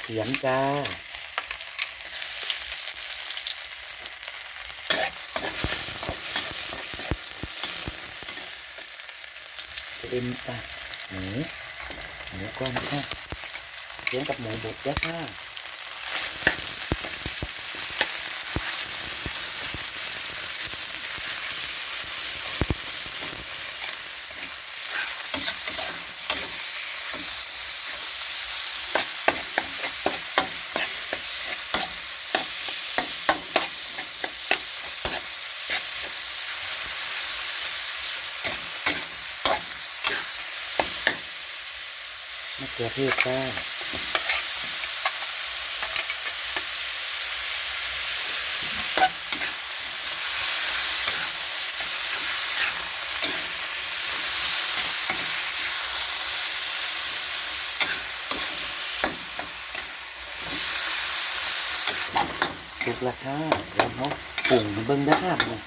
เขียงจ้าเอ็มจ้ะหมูหมูก้อนค่ะเขียงกับหมูบดจ้าค่ะ ขือเทศจ้าสุกละค่ะแล้วเขาปรุงเบิ้งด้ค่ะเนี่ย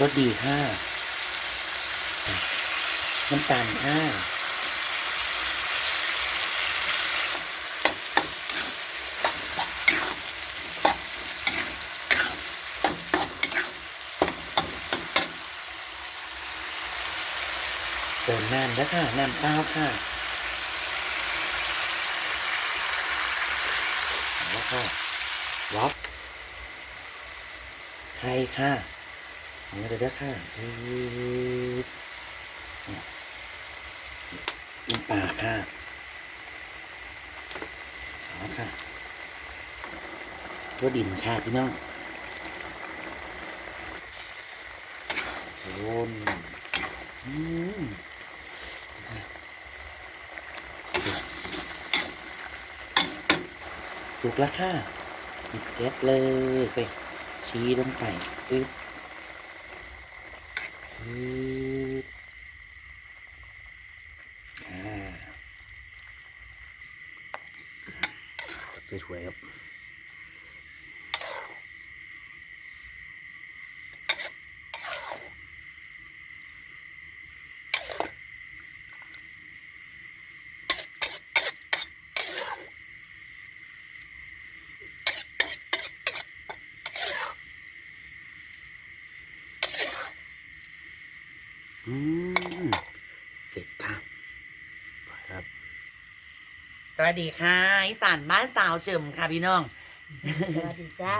รสดีค่ะน้ำตาลค่ะ มน้ำแล้วค่ะ น้ำเปล่าค่ะแล้วค่ะล็อกไข่ค่ะเอาเดี๋ยวเด้อค่ะชืดน้ำปลาค่ะเอาค่ะตัวดินค่ะพี่น้องโอนอืม สุก สุกแล้วค่ะปิดแก๊สเลยสิชี้ลงไปปึ๊บปึ๊บอ่าไปถ้วยครับ อืม เสร็จค่ะครับสวัสดีค่ะอีสานบ้านสาวเฉิมค่ะพี่น้องสวัสดีจ้า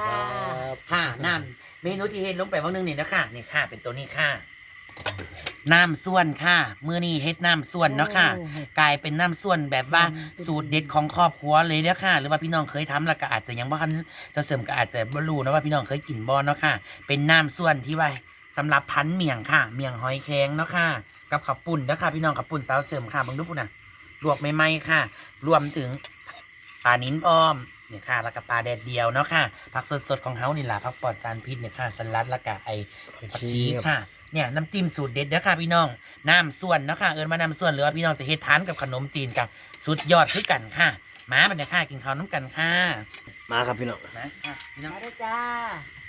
ค่ะน้ำเมนูที่เฮ็ดลงไปวันนึงนี่นะค่ะนี่ค่ะ เป็นตัวนี้ค่ะน้ำส่วนค่ะมื้อนี้เฮ็ดน้ำส่วนเนาะค่ะโอ้กลายเป็นน้ำส่วนแบบว่าอืมสูตรเด็ดของครอบครัวเลยเนาะค่ะ หรือว่าพี่น้องเคยทำแล้วก็อาจจะยังบ่ทันจะเสริมก็อาจจะบ่รู้นะว่าพี่น้องเคยกินบ่เนาะค่ะ เป็นน้ำส่วนที่ไว้ สำหรับพันเมี่ยงค่ะ เมี่ยงหอยแครงเนาะค่ะ กับข้าวปุ่นเนาะค่ะ พี่น้องข้าวปุ่นสาวเสริมค่ะเบิ่งดูปุ่นน่ะลวกใหม่ๆค่ะ รวมถึงปลานิ้นอ้อมเนี่ยค่ะแล้วก็ปลาแดดเดียวเนาะค่ะผักสดๆของเฮานี่ล่ะผักปลอดสารพิษเนี่ยค่ะสลัดแล้วก็ไอผักชีค่ะเนี่ยน้ำจิ้มสูตรเด็ดเด้อค่ะพี่น้องน้ำส่วนเนาะค่ะเอิญมาน้ำส่วนหรือว่าพี่น้องจะเฮ็ดทานกับขนมจีนกันสุดยอดคือกันค่ะมาบันเดค่ะกินข้าวน้ำกันค่ะ มาครับพี่น้องมาค่ะพี่น้องมาด้วยจ้า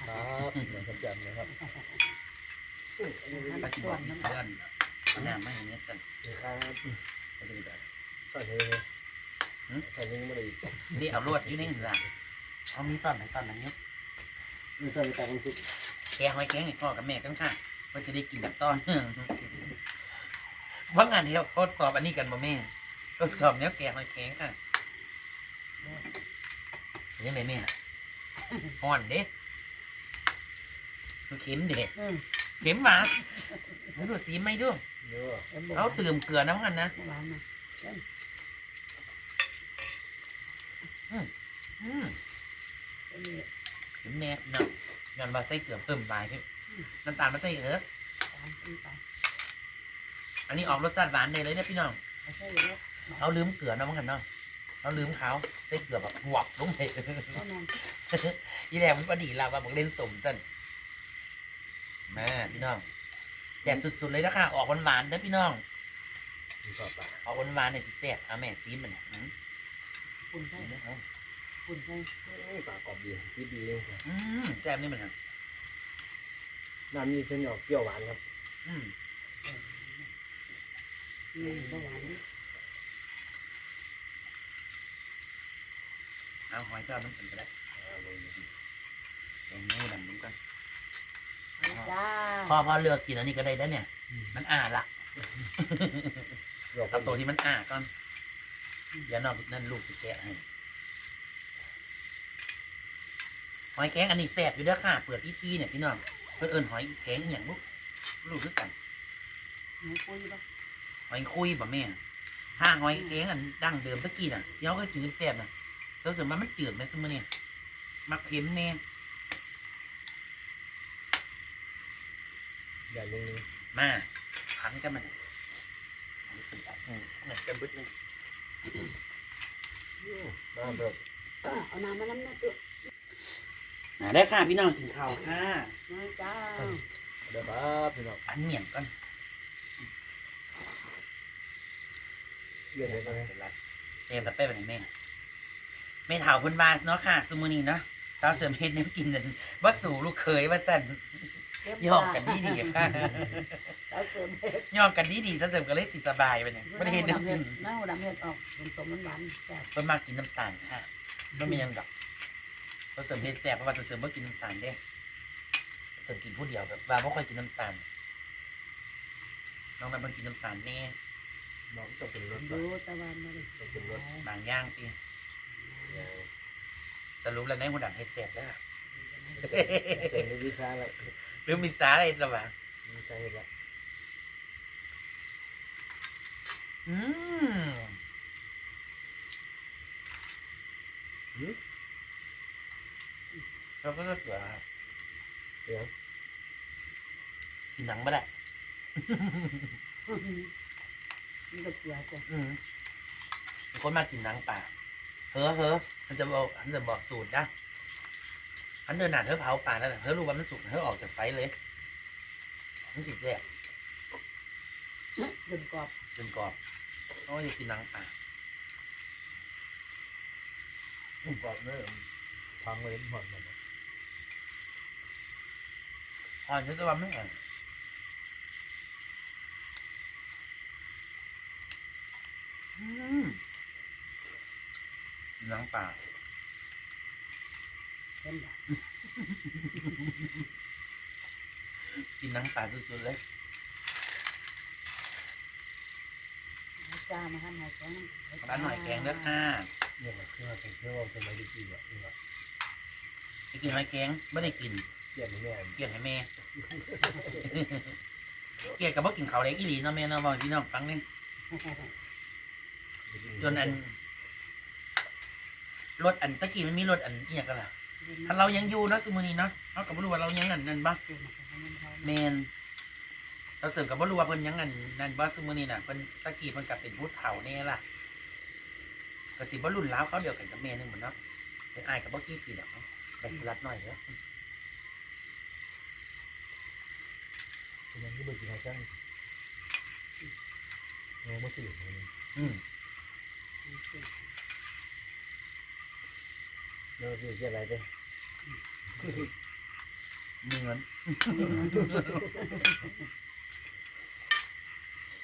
ครับ เดี๋ยวผมจำนะครับปลาสิบอกเพื่อนเอาน้ำมาอย่เนี้ยกันครับใส่เลยใส่เลยไม่ได้นี่เอาลวดอยู่นหันหลังเอามีซ่อนไหนซ่อนไหนเนี้ยไม่ใส่ตามทุกแกงหอยแกงให้พ่อกับแม่กันค่ะว่าจะได้กินแบบต้อนเนื่องว่างานเที่ยวทดสอบอันนี้กันบ่แม่ทดสอบแนวแกงหอยแกงค่ะยังไงแม่ห่อนเด้มันเข็มเด็อืม เข็มหมาไม่ดูสีไม่ดูเยอะเอาเติมเกลือน้ำกันนะหวานนะอืมอันนี้เข็มแน่เนาะย้อนว่าใส่เกลือเพิ่มไปคือน้ำตาลมาใส่เออตามขึ้นไปอันนี้ออกรสชาติหวานได้เลยเนี่ยพี่น้องไม่ใช่เยอะเอาลืมเกลือน้ำกันเนาะเอาลืมเขาใส่เกลือแบบหวับลงไปแน่นอนยี่แรงมันพอดีละว่าบอกเล่นสมตัน แม่พี่น้องแซ่บสุดๆเลยนะคะออกหวานๆนะพี่น้อง มีชอบปลาออกหวานๆในสิแซ่บเอาแม่ซีมมันเนี่ยอืมปุ่นใส่ปุ่นใส่ปลากรอบดีดีดีอืมแซ่บนี่มันอะน้ำนี่เส้นออกเปรี้ยวหวานครับอืมอืมก็หวานนี่เอาหอยเจ้าน้ำสันก็ได้เอาเลยลงนิ้วดำลงกัน จ้าพอพอเลือกกินอันนี้ก็ได้แล้วเนี่ย มันอ่าละหยอกเอาตัวที่มันอ่าก่อนอย่านอกนั่นลูกจะแกะให้หอยแข็งอันนี้แสบอยู่เด้อค่ะ เปลือกที่ทีเนี่ยพี่น้องเพิ่นเอิ้นหอยแข็งอหย่างลูกลูกคือกันหนูคุยปะหอยคุยป่ะแม่ถ้าหอยแข็งอันดั้งเดิมตะกี้น่ะเดี๋ยวก็กินแซ่บๆน่ะเธอเสริมมามันจืดไหมซุมื้อเนี่ยมักเค็มแน่ อย่างนึงมาขันกันมันสุดยอดอืมเหมือนกันบึ้ดนึงน้ำแบบเอาน้ำมาน้ำแม่ตัวอ่าได้ค่ะพี่น้องกินข้าวค่ะน้อยจ้าเดี๋ยวบ้าพี่น้องอันเหมี่ยงก่อนเรียนเลยไหมเสร็จแล้วเตรียมตะเป้ไปไหนแม่แม่ถาวเพุ่นบานเนาะค่ะซุมื้อนี้เนาะสาวเสริมเฮ็ดน้ำกินนั่นว่าสู่ลูกเคยว่าสั่นเรี ยบยอกกันดีดีๆค่ะเอาเสริมเห็ดยอกกันดีดีๆสาวเสริมก็เลยสิสบายไปเนี่ยบ่ได้เฮ็ดน้ำกินน้ำดำเห็ดออกเป็นสมมันหวานๆจ้าเพิ่นมากกินน้ำตาลค่ะบ่มีหยังดอกสาวเสริมเฮ็ดแซ่บเพราะว่าสาวเสริมบ่กินน้ำตาลเด้สาวเสริมกินผู้เดียวแบบว่าบ่ค่อยกินน้ำตาลน้องนั้นเพิ่นกินน้ำตาลแน่น้องต้องเป็นรถดูตะวันมาดิต้องเป็นรถบางอย่างติสรุปแล้วในหัวดังเฮ็ดแซ่บแล้วเจ๋งในวิชาอะไร หรือมีสาอะไรหรอวะวิชาอะไรอืมเราก็จะเกลือเดี๋ยวกินหนังไม่ได้มันก็เกลือจ้ะอืมมีคนมากินหนังป่าเฮ้อเฮ้อมันจะบอกมันจะบอกสูตรนะ อันเดินหนาเธอเผาป่าแล้วน่ะเธอรู้ว่ามันสุกเธอออกจากไฟเลย มันสิแซ่บเดิมกรอบจนกรอบโอ้ยอยากกินหนังป่าผมก่อนเริ่มฟังเลยหมดมันอ่อนเยอะแต่ว่าไม่อ่อนอืมหนังป่า เห็นบ่กินหนังป่าสุดๆเลยเอาจ้ามาทำหอยแข็งร้านหน่อยแกงเด้อค่ะเนี่ยมันคือว่าเป็นเครื่องว่าสมัยดีกี่แบบนี่แบบไปกินหอยแข็งไม่ได้กินเกียดแม่เกลียดให้แม่เกลียดกับว่ากินเขาวเลยอีหลีเนาะแม่เนาะบอกพี่น้องฟังนี่จนอันรถอันตะกี้มันมีรถอันเอียกันล่ะ ถ้าเรายังอยู่เนาะสมุนีเนาะเรากับรู้ว่าเรายังอันนั่นบ้าแมนเราเสริมกับว่ารู้ว่าเพิ่นยังอันนั่นบ้าสมุนีน่ะเพิ่นตะกี้เพิ่นกลับเป็นผู้เฒ่าแน่ล่ะกสิบ่รุ่นล้าวเขาเดียวกันกับแม่นึงเหมือนเนาะเป็นอายกับบ่กี้ปีดอกเนาะไปรัดหน่อยเด้อยังที่เบิกกินข้าวจ้างเงาไม่ตื่นเลยอืม เงาสิเกียดอะไรไปมีเงิน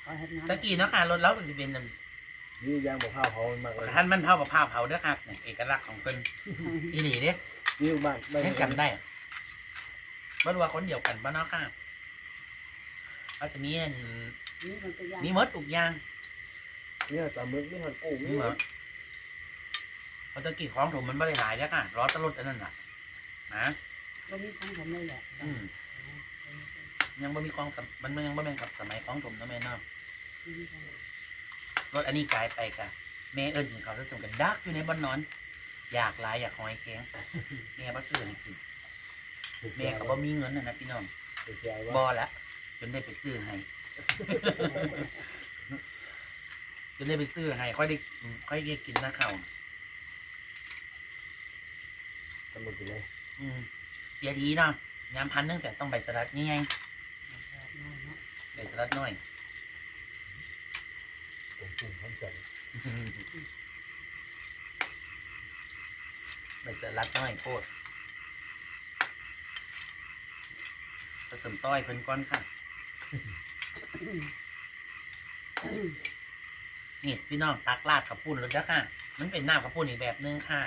เอาเห็ดงานตะกี้เนาะค่ะรถเราก็สิเป็นอันนี่ยางบอกข้าวเขามากเลยท่านมันเผากับผ้าเผาเด้อครับเนี่ยเอกลักษณ์ของเพิ่นอีหลีเด้นี่บ้านบ้านยังจำได้บ่รู้ว่าคนเดียวกันบ่เนาะค่ะก็จะมีอันนี่มันก็ยากมีหมดทุกอย่างเนี่ยตามึกนี่มันโอ้มีหมด เพราะตะกี้ของผมมันบ่ได้หลายแล้วค่ะรอแตลดอันนั้นน่ะ นะก็มีของผมเลยแหละอืมยังบ่มีของสมมันมันยังบ่แม่นกับสมัยของผมเนาะแม่เนาะรถอันนี้กลายไปกะแม่เอิ้นกินข้าวผสมกันดักอยู่ในบ่อนนอน อยากหลายอยากหอยแข็งแม่บ่ซื้อให้กินแม่ก็บ่มีเงินน่ะนะพี่น้องเสียบว่าอละจนได้ไปซื้อให้จนได้ไปซื้อให้ค่อยได้ค่อยได้กินนะเขา วตำรวจอยู่เลยอืมเสียทีเนาะยามพันหนึงแต่ต้องใบสลัดนี่ไงใบสลัดน้อย ผมปุ่มข้ามใจใบสลัดน้อยโคตรผสมต้อยเพิ่นก้อนค่ะ นี่พี่น้องตักราดขับปุ้นรถเด้อค่ะ มันเป็นน้ำขับปุ้นอีกแบบนึงค่ะ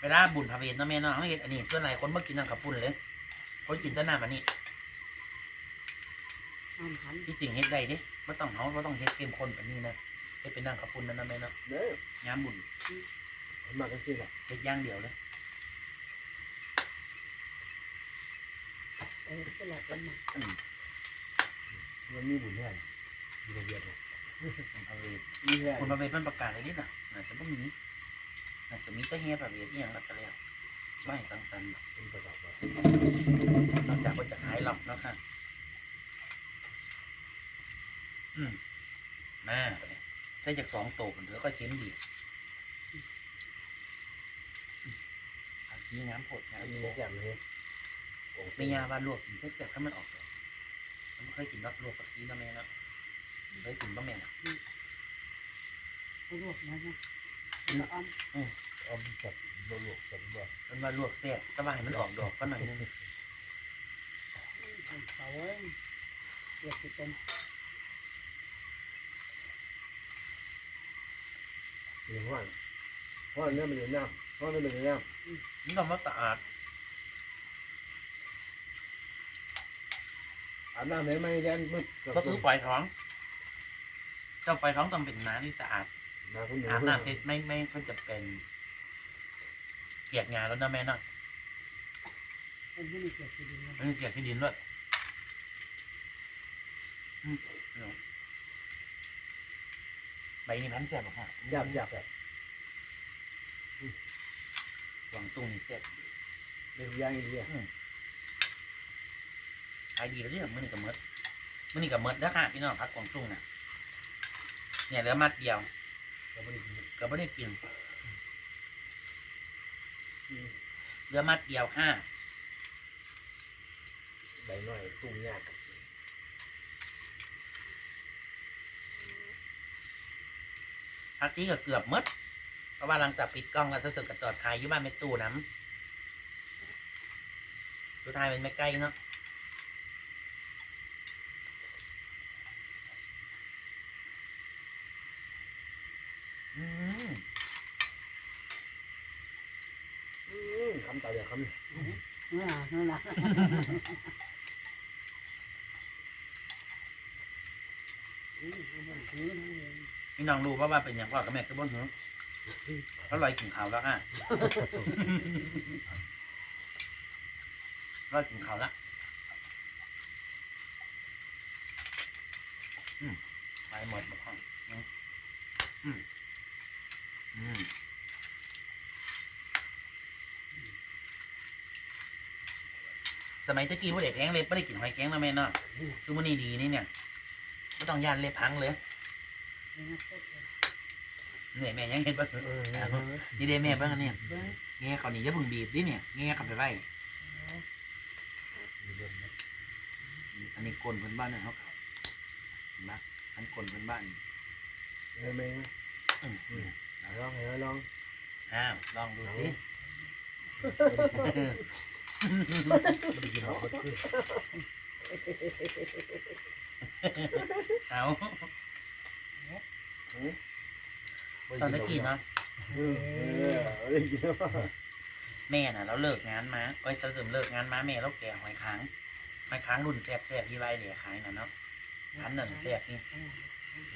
เวลาบุญพระเวทเนาะแม่เนาะเขาเห็ดอันนี้ส่วนไหนคนเมื่อกินน้ำขับปุ่นเลยคนกินแต่น้ำอันนี้น้ำพันที่จริงเฮ็ดได้เดิไม่ต้องเขาไม่ต้องเฮ็ดเข้มข้นแบบนี้นะเฮ็ดเป็นน้ำขับปุ่นนั่นนะแม่เนาะเด้อยามบุญมากันสิล่ะเฮ็ดอย่างเดียวเลยเออก็หลับกันมาอืมมันมีบุญแน่มีระเบียบเลยบุญพระเวทมีแน่บุญพระเวทมันประกาศอะไรนิดน่ะอาจจะไม่ มีอาจจะมีแต่เฮ็ดพระเวทที่ยังหลักกันแล้วไม่สังสรรค์เป็นประกอบว่านอกจากว่าจะขายหรอกเนาะค่ะอืมมาใช้จากสองโตกันเถอะก็เค็มดีอืมเอาสีน้ำผดอันนี้ำแซ่บเลยไม่ยาว่าลวกกินแซ่บๆถ้ามันออกเลยมันไม่เคยกินรสลวกกับสีนะแม่เนาะเคยกินบะแม่นะลวกนะ นะแล้วอ้อมเอาจับบ่ลวกจับบ่มันว่าลวกแซ่บแต่ว่าให้มันออกดอกก็หน่อยนึงเขาเอ้ยเดี๋ยวจะเป็นเรื่องว่าเพราะเนี่ยมันเป็นน้ำเพราะมันเป็นน้นี่ต้องมาสะอาดำอาบน้ำไหนไม่แดนมึกก็คือปล่อยท้อง เจ้าปล่อยท้องต้องเป็นน้ำที่สะอาด น้ำคุณหนูอาบน้ำเสร็จไม่ไม่ก็จะเป็น เกียกงานแล้วนะแม่เนาะเป็นผู้มีเกียรติดีนะไม่เกียกที่ดินด้วยอืมเอาใบนี้พันแซ่บหรอฮะหยาบหยาบแบบหวังตุ้งนี่แซ่บเป็นย่างอีเดียขายดีแล้วเนี่ยมันนี่กับมดมันนี่กับมดแล้วค่ะพี่น้องพักกวางตุ้งน่ะ เนี่ยเหลือมัดเดียว ก็ไม่ได้กินก็ไม่ได้กินเหลือมัดเดียวค่ะใบน้อยตุ้มยากภาษีก็เกือบหมดเพราะว่าหลังจากปิดกล้องแล้วจะสึกกับจอดขายอยู่บ้านแม่ตู้น้ำสุดท้ายเป็นไม่ใกล้เนาะ อืม คำตาเดียวคำ เมื่อเมื่อละนั่นเองพี่น้องรู้ว่าว่าเป็นอย่างพ่อกับแม่คือบนหือเขาลอยกินเขาวแล้วอะลอยกินเขาวแล้วอืมไปหมดหมดห้องอืมอืมอืม สมัยตะกี้ว่าเด็กแพงเลยไม่ได้กินหอยแข็งนะแม่เนาะคือมันนี่ดีนี่เนี่ยไม่ต้องย่านเล็บพังเลยเป็นนักเตะเหนื่อยแม่ยังเห็นบ้างเออนี่เด้แม่เบ้างอันเนี่ยเบิ้งแง่เขานี่อย่าเพิ่งบีบดิเนี่ยแง่กลับไปไว้อันนี้กลนเพิ่นบ้านเนี่ยเขาเขาเห็นปะอันกลนเพิ่นบ้านเออไม่อืมอืมลองลองอ้าวลองดูสิดีกินหอมขึ้น เอาตอนตะกี้เนาะเออเออได้กินแล้วแม่น่ะเราเลิกงานมาเอ้ยสะสมเลิกงานมาแม่เราแก่หอยค้างหอยค้างรุ่นแซ่บๆที่ไว้เหลียขายน่ะเนาะพันนั่นแซ่บนี่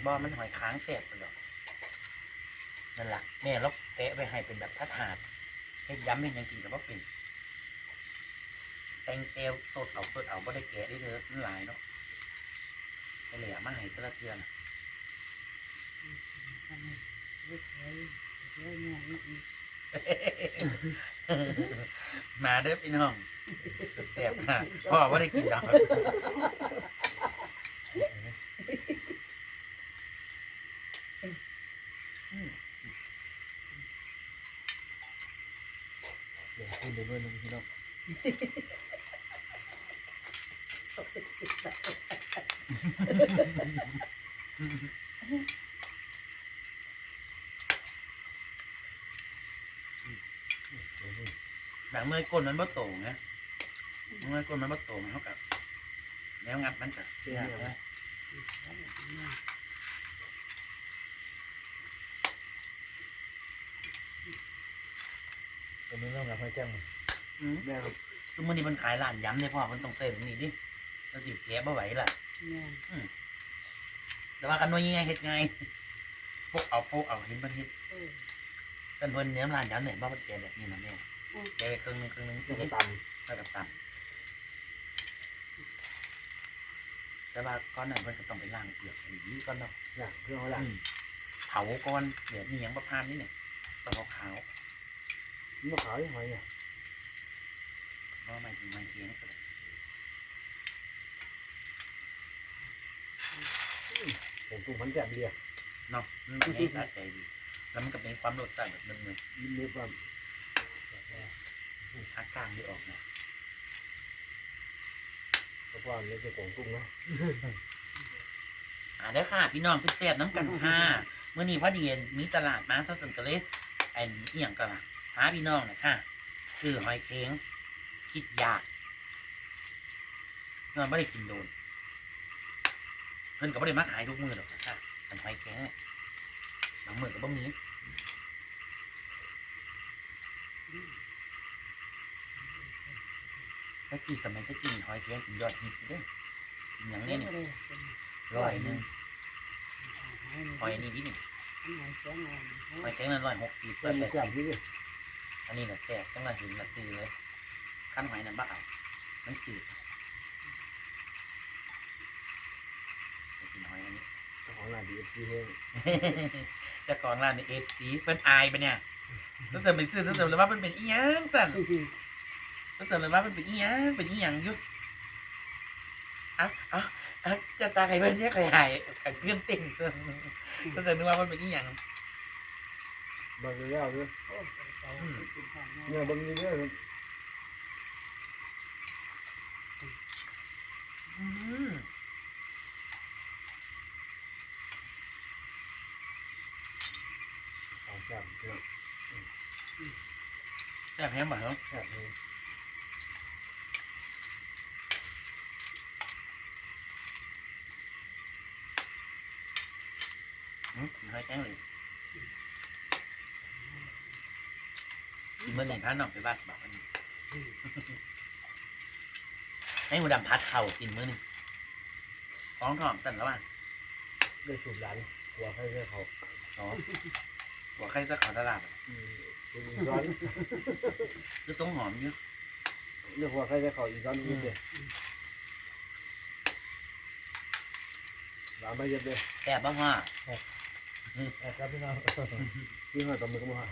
บ่ มันหอยค้างแซ่บไปดอกนั่นล่ะแม่เราแกะไว้ให้เป็นแบบพัดหาดเฮ็ดย้ำเฮ็ดหยังกินกับว่าเป็น แตงเตวสดเอาสดเอาบ่ได้แกะได้เด้อมันหลายเนาะไปเหลียมาให้แต่ละเทือนทำไมเล็กเลยเยอะเนี่ยนี่อีกมาเด้อพี่น้องแซ่บค่ะพ่อบ่ได้กินดอกเดี๋ยวคุณเดี๋ยวนึงพี่น้อง หนังเมื่อยก้นมันบ่โตงนะเมื่อยก้นมันบ่โตงเท่ากับแนวงัดมันก็ยากนะเป็นนี้เรื่องกับไฟแจ้งอืม แม่ครับ ทุกมื้อนี้มันขายร้านยำได้พ่อมันต้องเซ็แบบนี้ดิแล้วสิแกะบ่ไหวล่ะ แม่นแต่ว่ากันน้อยยังไงเฮ็ดไงพวกเอาพวกเอาเห็นมันเฮ็ดเออ สันเพิ่นเนื้อร้านยำเนี่ยบ่มันแกะแบบนี้นะแม่อืม แกะไปครึ่งหนึงครึ่งหนึงลูสิกกเด้ระตันแล้วก็ตำแต่ว่าก่อนนั้นเพิ่นก็ต้องไปล้างเปลือกให้ดีก่อนเนาะเนี่ยเครื่องเขาหลังอืมเผาก่อนเดี๋ยวมีหยังบ่ผ่านนี่เนี่ยต้องเอาขาวนี่มะขาวยังไงเนี่ยบ่หมายถึงไม้เคียงก็ได้ ผมตุ้มพันแจ่มเดียวเนาะมันเป็นให้สะใจดี แล้วมันก็เป็นความรสชาติแบบนึงยิ้มเล็บว่าๆภาคกลางที่ออกเนี่ยเพราะว่าเล็บจะกงตุ้งเนาะอ่าเด้อค่ะ พี่น้องสิเสียบน้ำกันค่ะเมื่อนี้พอดีมีตลาดมาซะจนก็เลยไอ้เอียงก็ล่ะหาพี่น้องหน่อยค่ะซื้อหอยเค้งคิดยากนอนไม่ได้กินโดนเพิ่นก็ไม่ได้มาขายทุกมือหรอกค่ะอันหอยเค้งเนี่ยบางมือก็บ่มีถ้ากี่สมัยถ้ากินหอยเค้งเป็นยอดฮิตเด้อกินอย่างเล่นี้นเนี่ยเลยเป็นร้อยหนึ่งหหออยยอันนี้ดิเนี่ยหอยเสียงอ่อนหอยเค้งนั้นร้อยหกสิบเป็ร้อนยแปดแจ่มสิบนี่ดิอันนี้เนี่ยแตกจังละเห็นละซื้อเลยขั้นหอยนั้นบ้าเอามันจืดจะกินหอยอันนี้ เจ้าของ ร้านดีเอฟซีเฮงเจ้าของร้านในเอฟซีเป็นอายไปะเนี่ยต้องเสริมไปซื้อต้องเสริมเลยว่ามันเป็นอีหยังสั่นต้องเสริมเลยว่ามันเป็นอีหยังเป็นอีหยังอยุบอะอะอะจะตาใครเพื่อนเนี่ยใครหายกันเพื่อนติ่งต้องต้องเสริมเลยว่ามันเป็นอีหยังบางเรื่องเนี่ยโอ้ใส่ใจกินของเนี่ยบางเรื่องอืมของแจ่มเนี่ย แต่แพงบ่เหรอแจ่มเลยอืมหอยแข็งเลยกินเมื่อไหร่พาน้องไปบ้านบอกอันนี้ให้หมูดำพัดเข่ากินมื้อหนึงฟ้องทองสั่นแล้วอะได้สูบหลานหัวใครได้เขาอ๋อหัวใครจะเขอตลาดอะสูบ อีซ้อนคือต้องหอมอยู่เรื่องหัวใครได้เขาอีซ้อนนิดเดียวหลานมาเย็บเลยแต่บ้าว่าครับพี่น้องพี่ห้อยปลาหมึกก็มา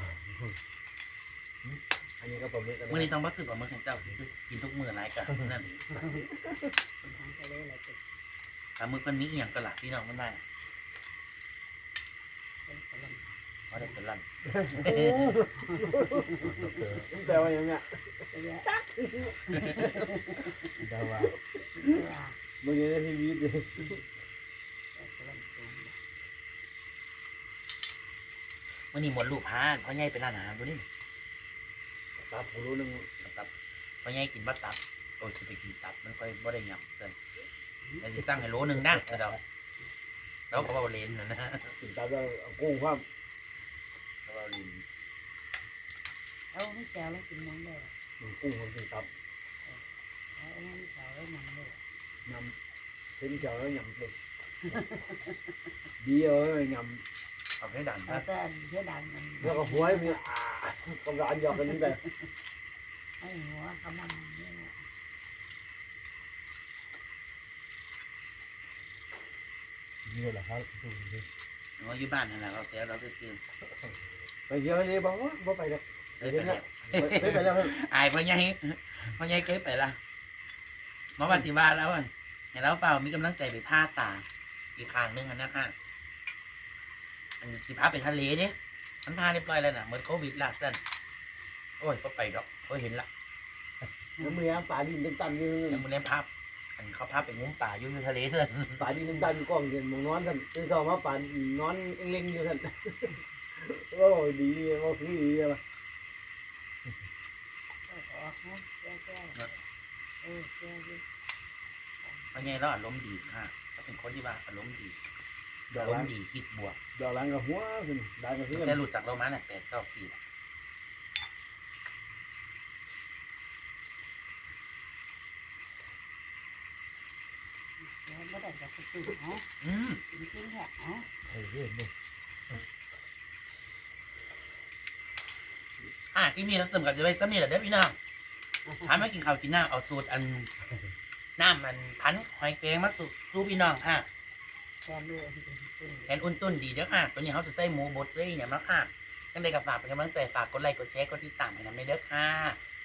อันนี้ก็ปลาหมึกกันมื้อนี้ต้องบัสสืบปลาหมึกให้เจ้าสิกินทุกมื้อหลายกันนั่นเป็นทางทะเลอะไรเป็นปลาหมึกมันมีเอียงก็หลักพี่น้องมัน ว่าน่ะเป็นกระลเพราะได้ตัวลั่นแปลว่าอย่างเงี้ยำตัวเนี้ยแปลว่าว่ามึงยังได้ทีวีดิกระลำสูงมื้อนี้หมดลูกพานพ่อใหญ่ไปร้านอาหารตัวนี้ตาผมรู้นึงตับพ่อใหญ่กินบัตับโอ้ยสิไปกินตับมันค่อยบ่ได้ยำเกินแต่สิตั้งให้โลนึงนะเดี๋ยวเราก็เว้าเล่นนะนะกินตาแล้วกุ้งความ เราเว้าเล่นเอาไม่แซวแล้วกินน้องเลยกุ้งมันกินตับเอาไม่แซวแล้วมันเลยยำเส้นเจียวแล้วยำเป็ดดีเออยำเอาให้ดันเอานะแต่เยอะดังมันแล้วก็หัวมีอ่ากำลังหยอกกันนี่แบบไอ้หัวกำลังเนี่ยนี่แหละครับเราอยู่บ้านนั่นแหละเราเสียเราไปซื้อ ไปเยอะเลยบอกว่าบ่ไปแล้วเคยไปแล้วไปไปแล้วอายพ่อใหญ่พ่อใหญ่เคยไปละหมอว่าสิว่าแล้วอะเห็นแล้วเปล่ามีกำลังใจไปผ้าตาอีกข้างหนึงอันนะค่ะอันสิพาไปทะเลเนี่ยมันพาเรียบร้อยแล้วนะเหมือนโควิดละสั่นโอ้ยก็ไปดอกเฮ้ยเห็นละน้ำมือป่าดินตันๆอยู่แล้วมันเล่นภาพอันเขาพาไปงุ้มป่าอยู่ในทะเลเสั่นป่าดินตันๆอยู่กล้องเรียนมองนอนท่านตื่นเช้ามาป่านอนเล็งๆอยู่ท่าน ว่าดีว่าคือดีอะไรเพราะไงเราอารมณ์ดีค่ะถ้าเป็นคนที่ว่าอารมณ์ดีอารล้มณ์ดีคิดบวก ดอกล้างกับหัวสิดากับเพื่อนแต่หลุดจากเรามาเนี่ยแปดเก้าปีแล้วไม่ได้จะไปสู่เอาอืมจริงๆแหละเอา เฮ้ยเนี้ย อะที่นี่เราเสริมกับจะไปสมีแหละเด้อพี่น้องหามากินข้าวกินน้ำเอาสูตรอันน้ำมันพันหอยแครงมาสู่สู่พี่น้องค่ะแซ่บเลยแทนอุ่นตุ้นดีเด้อค่ะตัวนี้เขาจะใส่หมูบดใส่อหย่างแล้วค่ะกันได้กับฝากเป็นกำลังใจฝากกดไลค์กดแชร์กดติดตามให้นำเด้อค่ะ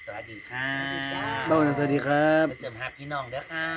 สวัสดีค่ะเบ้านะสวัสดีครับ ไปเสริมหาพี่น้องเด้อค่ะ